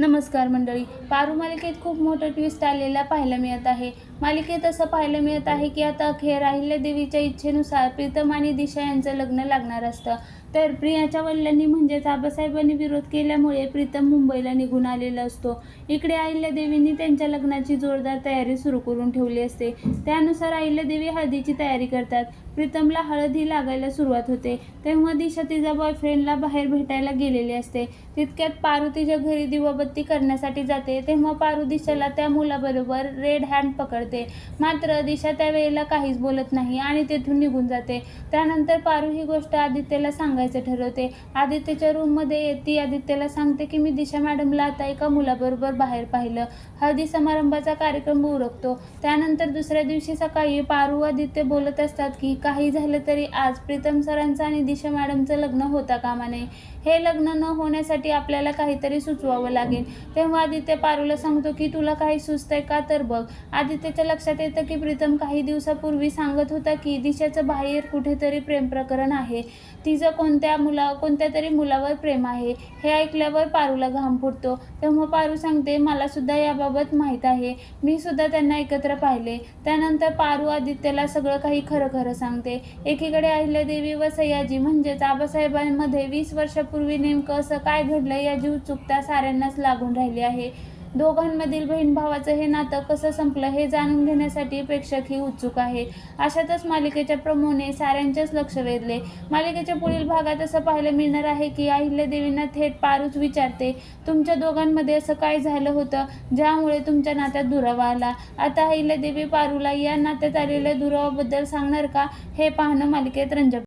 नमस्कार मंडळी. पारू मालिकेत खूप मोठं ट्विस्ट आलेला पाहायला मिळत आहे. मालिकेत असं पाहायला मिळत आहे की आता अखेर अहिल्यादेवीच्या इच्छेनुसार प्रीतम आणि दिशा यांचं लग्न लागणार असतं. तर प्रियाच्या वडिलांनी म्हणजेच आबासाहेबांनी विरोध केल्यामुळे प्रीतम मुंबईला निघून आलेला असतो. इकडे अहिल्यादेवींनी त्यांच्या लग्नाची जोरदार तयारी सुरू करून ठेवली असते. त्यानुसार अहिल्यादेवी हळदीची तयारी करतात. प्रीतमला हळद ही लागायला सुरुवात होते. तेव्हा दिशा तिच्या बॉयफ्रेंडला बाहेर भेटायला गेलेली असते. तितक्यात पारू तिच्या घरी दिवाबत्ती करण्यासाठी जाते तेव्हा पारू दिशाला त्या मुलाबरोबर रेड हँड पकडते. मात्र दिशा त्यावेळेला काहीच बोलत नाही आणि तेथून निघून जाते. त्यानंतर पारू ही गोष्ट आदित्यला सांगायचं ठरवते. आदित्यच्या रूममध्ये येते आदित्यला सांगते की मी दिशा मॅडमला आता एका मुलाबरोबर बाहेर पाहिलं. हळदी समारंभाचा कार्यक्रम उरकतो. त्यानंतर दुसऱ्या दिवशी सकाळी पारू आदित्य बोलत असतात की काही झालं तरी आज प्रीतम सरांचं आणि दिशा मॅडमचं लग्न होता कामा नये. हे लग्न न होण्यासाठी आपल्याला काहीतरी सुचवावं लागेल. तेव्हा आदित्य पारूला सांगतो की तुला काही सुचतंय का? तर बघ. आदित्यच्या लक्षात येतं की प्रीतम काही दिवसापूर्वी सांगत होता की दिशाचं बाहेर कुठेतरी प्रेम प्रकरण आहे. तिचं कोणत्या मुला कोणत्या तरी मुलावर प्रेम आहे. हे ऐकल्यावर पारूला घाम फुटतो. तेव्हा पारू सांगते मला सुद्धा याबाबत माहीत आहे. मी सुद्धा त्यांना एकत्र पाहिले. त्यानंतर पारू आदित्यला सगळं काही खरं खरं सांगते. एकीकडे अहिल्यादेवी व सयाजी म्हणजेच आबासाहेबांमध्ये वीस वर्षापूर्वी नेमकं असं काय घडलं याची उत्सुकता साऱ्यांनाच लागून राहिली आहे. दोघांमधील बहीण भावाचं हे नातं कसं संपलं हे जाणून घेण्यासाठी प्रेक्षक ही उत्सुक आहे. अशातच मालिकेच्या प्रमोने साऱ्यांचेच लक्ष वेधले. मालिकेच्या पुढील भागात असं पाहायला मिळणार आहे की अहिल्यादेवींना थेट पारूच विचारते. तुमच्या दोघांमध्ये असं काय झालं होतं? ज्यामुळे तुमच्या नात्यात दुरावा आला. आता अहिल्यादेवी पारूला या नात्यात आलेल्या दुरावाबद्दल सांगणार का? हे पाहणं मालिकेत रंजक